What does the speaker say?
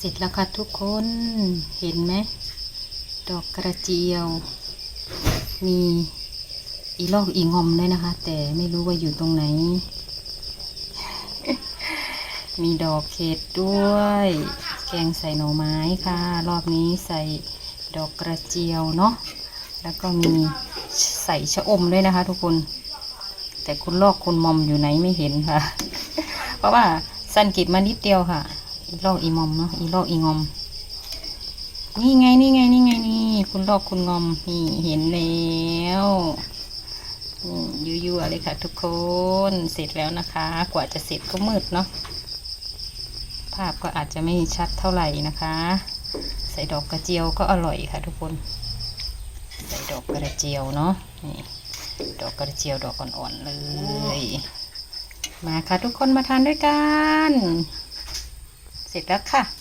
เสร็จแล้วค่ะทุกคนเห็นไหมดอกกระเจียว มีอีลอกอีงอมด้วยนะคะ แต่ไม่รู้ว่าอยู่ตรงไหน มีดอกเข็ดด้วย แกงใส่หน่อไม้ค่ะ รอบนี้ใส่ดอกกระเจียวเนาะแล้วก็มีใส่ชะอมด้วยนะคะ ทุกคน แต่คุณลอกคุณมอมอยู่ไหนไม่เห็นค่ะ เพราะว่าสั้นกิบมานิดเดียวค่ะ อีลอกอีมอมเนาะอีลอกอีงอม นี่ไงนี่ไงนี่ไงนี่ คุณลอกคุณงอมนี่เห็นแล้วอืมยั่วๆเลยค่ะ ทุกคนเสร็จแล้วนะคะ กว่าจะเสร็จก็มืดเนาะภาพก็อาจจะไม่ชัดเท่าไหร่นะคะ ใส่ดอกกระเจียวก็อร่อยค่ะ ทุกคน ใส่ดอกกระเจียวเนาะนี่ดอกกระเจียวดอกอ่อนๆเลย มาค่ะทุกคนมาทานด้วยกัน เสร็จแล้วค่ะ